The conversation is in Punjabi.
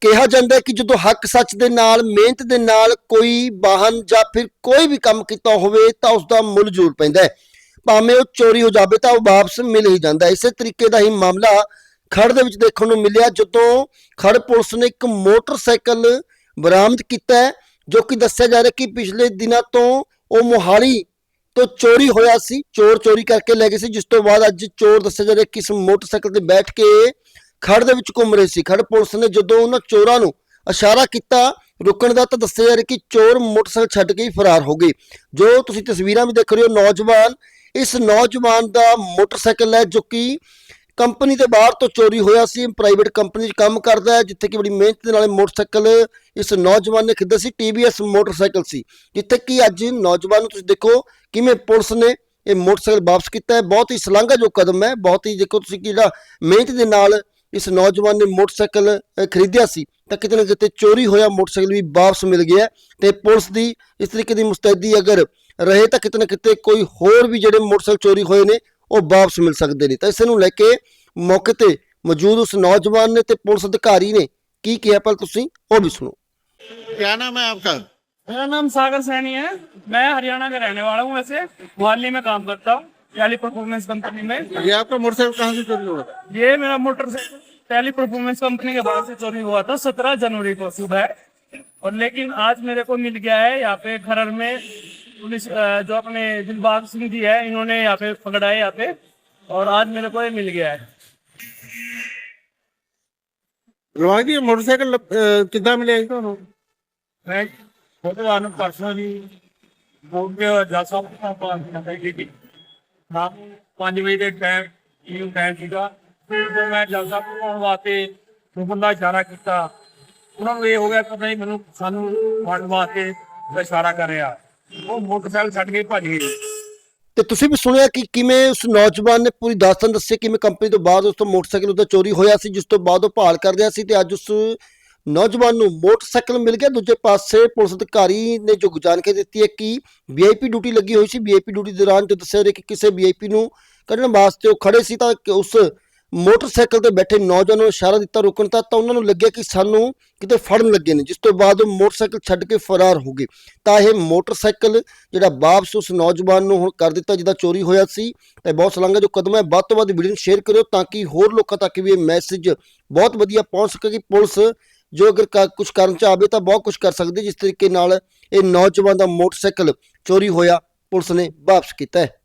ਕਿਹਾ ਜਾਂਦਾ ਹੈ ਕਿ ਜਦੋਂ ਹੱਕ ਸੱਚ ਦੇ ਨਾਲ, ਮਿਹਨਤ ਦੇ ਨਾਲ ਕੋਈ ਵਾਹਨ ਜਾਂ ਫਿਰ ਕੋਈ ਵੀ ਕੰਮ ਕੀਤਾ ਹੋਵੇ ਤਾਂ ਉਸ ਦਾ ਮੁੱਲ ਜ਼ਰੂਰ ਪੈਂਦਾ ਹੈ। ਭਾਵੇਂ ਉਹ ਚੋਰੀ ਹੋ ਜਾਵੇ ਤਾਂ ਉਹ ਵਾਪਸ ਮਿਲ ਹੀ ਜਾਂਦਾ ਹੈ। ਇਸੇ ਤਰੀਕੇ ਦਾ ਹੀ ਮਾਮਲਾ ਖੜ ਦੇ ਵਿੱਚ ਦੇਖਣ ਨੂੰ ਮਿਲਿਆ ਜਦੋਂ ਖੜ ਪੁਲਿਸ ਨੇ ਇੱਕ ਮੋਟਰਸਾਈਕਲ ਬਰਾਮਦ ਕੀਤਾ ਹੈ, ਜੋ ਕਿ ਦੱਸਿਆ ਜਾ ਰਿਹਾ ਕਿ ਪਿਛਲੇ ਦਿਨਾਂ ਤੋਂ ਉਹ ਮੋਹਾਲੀ ਤੋਂ ਚੋਰੀ ਹੋਇਆ ਸੀ। ਚੋਰ ਚੋਰੀ ਕਰਕੇ ਲੈ ਗਏ ਸੀ, ਜਿਸ ਤੋਂ ਬਾਅਦ ਅੱਜ ਚੋਰ ਦੱਸਿਆ ਜਾ ਰਿਹਾ ਕਿ ਇਸ ਮੋਟਰਸਾਈਕਲ ਤੇ ਬੈਠ ਕੇ ਖੜ ਦੇ ਵਿੱਚ ਘੁੰਮ ਰਹੇ ਸੀ। ਖੜ ਪੁਲਿਸ ਨੇ ਜਦੋਂ ਉਹਨਾਂ ਚੋਰਾਂ ਨੂੰ ਇਸ਼ਾਰਾ ਕੀਤਾ, ਰੁਕਣ ਦਾ ਤਾਂ ਦੱਸਿਆ ਜਾ ਰਿਹਾ ਕਿ ਚੋਰ ਮੋਟਰਸਾਈਕਲ ਛੱਡ ਕੇ ਹੀ ਫਰਾਰ ਹੋ ਗਏ। ਜੋ ਤੁਸੀਂ ਤਸਵੀਰਾਂ ਵੀ ਦੇਖ ਰਹੇ ਹੋ, ਨੌਜਵਾਨ, ਇਸ ਨੌਜਵਾਨ ਦਾ ਮੋਟਰਸਾਈਕਲ ਹੈ ਜੋ ਕਿ ਕੰਪਨੀ ਦੇ ਬਾਹਰ ਤੋਂ ਚੋਰੀ ਹੋਇਆ ਸੀ ਪ੍ਰਾਈਵੇਟ ਕੰਪਨੀ 'ਚ ਕੰਮ ਕਰਦਾ ਹੈ, ਜਿੱਥੇ ਕਿ ਬੜੀ ਮਿਹਨਤ ਦੇ ਨਾਲ ਇਹ ਮੋਟਰਸਾਈਕਲ, ਇਸ ਨੌਜਵਾਨ ਨੇ ਖਰੀਦਿਆ ਸੀ TVS ਮੋਟਰਸਾਈਕਲ ਸੀ। ਜਿੱਥੇ ਕਿ ਅੱਜ ਨੌਜਵਾਨ ਨੂੰ ਤੁਸੀਂ ਦੇਖੋ ਕਿਵੇਂ ਪੁਲਿਸ ਨੇ ਇਹ ਮੋਟਰਸਾਈਕਲ ਵਾਪਸ ਕੀਤਾ ਹੈ। ਬਹੁਤ ਹੀ ਸ਼ਲਾਘਾਯੋਗ ਕਦਮ ਹੈ। ਬਹੁਤ ਹੀ ਦੇਖੋ ਤੁਸੀਂ ਕਿ ਜਿਹੜਾ ਮਿਹਨਤ ਦੇ ਨਾਲ ਇਸ ਨੌਜਵਾਨ ਨੇ ਮੋਟਰਸਾਈਕਲ ਅ, ਖਰੀਦਿਆ ਸੀ ਤਾਂ ਕਿਤੇ ਨਾ ਕਿਤੇ ਚੋਰੀ ਹੋਇਆ ਮੋਟਰਸਾਈਕਲ ਵੀ ਵਾਪਸ ਮਿਲ ਗਿਆ ਹੈ ਤੇ ਪੁਲਿਸ ਦੀ ਇਸ ਤਰੀਕੇ ਦੀ ਮੁਸਤੈਦੀ ਅਗਰ ਰਹੇ ਤਾਂ ਕਿਤੇ ਨਾ ਕਿਤੇ ਕੋਈ ਹੋਰ ਵੀ ਜਿਹੜੇ ਮੋਟਰਸਾਈਕਲ ਚੋਰੀ ਹੋਏ ਨੇ ਉਹ ਵਾਪਸ ਮਿਲ ਸਕਦੇ ਨੇ ਤਾਂ ਇਸ ਨੂੰ ਲੈ ਕੇ ਮੌਕੇ ਤੇ ਮੌਜੂਦ ਉਸ ਨੌਜਵਾਨ ਨੇ ਤੇ ਪੁਲਿਸ ਅਧਿਕਾਰੀ ਨੇ ਕੀ ਕਿਹਾ ਪਰ ਤੁਸੀਂ ਉਹ ਵੀ ਸੁਣੋ क्या नाम है आपका मेरा नाम सागर सैनी है मैं हरियाणा का रहने वाला हूँ वैसे मोहाली में काम करता हूँ टैली परफॉर्मेंस कंपनी में। ये आपका मोटरसाइकिल कहाँ से चोरी हुआ था? ये मेरा मोटरसाइकिल टैली परफॉर्मेंस कंपनी के बाहर से चोरी हुआ था सत्रह जनवरी को सुबह। और लेकिन आज मेरे को मिल गया है यहाँ पे खरर में पुलिस जो अपने दिलबाग सिंह जी है इन्होंने यहाँ पे पकड़ा है यहाँ पे और आज मेरे को ये मिल गया है। मोटरसाइकिल कितना मिलेगा पर्सनली ਸ਼ਾਮ ਨੂੰ 5 ਵਜੇ ਦੇ ਟਾਈਮ ਇਹ ਟਾਈਮ ਸੀਗਾ। ਜਦੋਂ ਮੈਂ ਜਲਸਾ ਕਰਵਾਉਣ ਵਾਸਤੇ ਹੁਕਮ ਦਾ ਇਸ਼ਾਰਾ ਕੀਤਾ। ਉਹਨਾਂ ਨੂੰ ਇਹ ਹੋ ਗਿਆ ਕਿ ਨਹੀਂ, ਮੈਨੂੰ, ਸਾਨੂੰ ਫੜਨ ਵਾਸਤੇ ਇਸ਼ਾਰਾ ਕਰ ਰਿਹਾ। ਉਹ ਮੋਟਰਸਾਈਕਲ ਛੱਡ ਕੇ ਭੱਜ ਗਏ। ਤੇ ਤੁਸੀਂ ਵੀ ਸੁਣਿਆ ਕਿ ਕਿਵੇਂ ਉਸ ਨੌਜਵਾਨ ਨੇ ਪੂਰੀ ਦਾਸਤਾਨ ਦੱਸੀ, ਕਿਵੇਂ ਕੰਪਨੀ ਤੋਂ ਬਾਅਦ ਉਸ ਤੋਂ ਮੋਟਰਸਾਈਕਲ ਉਹਦਾ ਚੋਰੀ ਹੋਇਆ ਸੀ, ਜਿਸ ਤੋਂ ਬਾਅਦ ਉਹ ਭਾਲ ਕਰ ਰਿਹਾ ਸੀ ਤੇ ਅੱਜ ਉਸ ਨੌਜਵਾਨ ਨੂੰ ਮੋਟਰਸਾਈਕਲ ਮਿਲ ਗਿਆ। ਦੂਜੇ ਪਾਸੇ ਪੁਲਿਸ ਅਧਿਕਾਰੀ ਨੇ ਜੋ ਜਾਣਕਾਰੀ ਦਿੱਤੀ ਹੈ ਕਿ ਵੀਆਈਪੀ ਡਿਊਟੀ ਲੱਗੀ ਹੋਈ ਸੀ। ਵੀਆਈਪੀ ਡਿਊਟੀ ਦੌਰਾਨ ਜੋ ਦੱਸਿਆ ਰਿਹਾ ਕਿ ਕਿਸੇ ਵੀਆਈਪੀ ਨੂੰ ਕੱਢਣ ਵਾਸਤੇ ਉਹ ਖੜੇ ਸੀ ਤਾਂ ਕਿ ਉਸ ਮੋਟਰਸਾਈਕਲ ਤੇ ਬੈਠੇ ਨੌਜਵਾਨ ਨੂੰ ਇਸ਼ਾਰਾ ਦਿੱਤਾ ਰੁਕਣ ਦਾ, ਤਾਂ ਉਹਨਾਂ ਨੂੰ ਲੱਗਿਆ ਕਿ ਸਾਨੂੰ ਕਿਤੇ ਫੜਨ ਲੱਗੇ ਨੇ, ਜਿਸ ਤੋਂ ਬਾਅਦ ਉਹ ਮੋਟਰਸਾਈਕਲ ਛੱਡ ਕੇ ਫਰਾਰ ਹੋ ਗਏ। ਤਾਂ ਇਹ ਮੋਟਰਸਾਈਕਲ ਜਿਹੜਾ ਵਾਪਸ ਉਸ ਨੌਜਵਾਨ ਨੂੰ ਹੁਣ ਕਰ ਦਿੱਤਾ, ਜਿਹਦਾ ਚੋਰੀ ਹੋਇਆ ਸੀ। ਤੇ ਬਹੁਤ ਸਲਾਂਗਾ ਜੋ ਕਦਮ ਹੈ। ਵੱਧ ਤੋਂ ਵੱਧ ਵੀਡੀਓ ਨੂੰ ਸ਼ੇਅਰ ਕਰਿਓ ਤਾਂ ਕਿ ਹੋਰ ਲੋਕਾਂ ਤੱਕ ਵੀ ਇਹ ਮੈਸੇਜ ਬਹੁਤ ਵਧੀਆ ਪਹੁੰਚ ਸਕੇ ਕਿ ਪੁਲਿਸ ਜੋ ਅਗਰ ਕੁਝ ਕਰਨ ਚ ਆਵੇ ਤਾਂ ਬਹੁਤ ਕੁਝ ਕਰ ਸਕਦੇ ਜਿਸ ਤਰੀਕੇ ਨਾਲ ਇਹ ਨੌਜਵਾਨ ਦਾ ਮੋਟਰਸਾਈਕਲ ਚੋਰੀ ਹੋਇਆ, ਪੁਲਿਸ ਨੇ ਵਾਪਸ ਕੀਤਾ ਹੈ।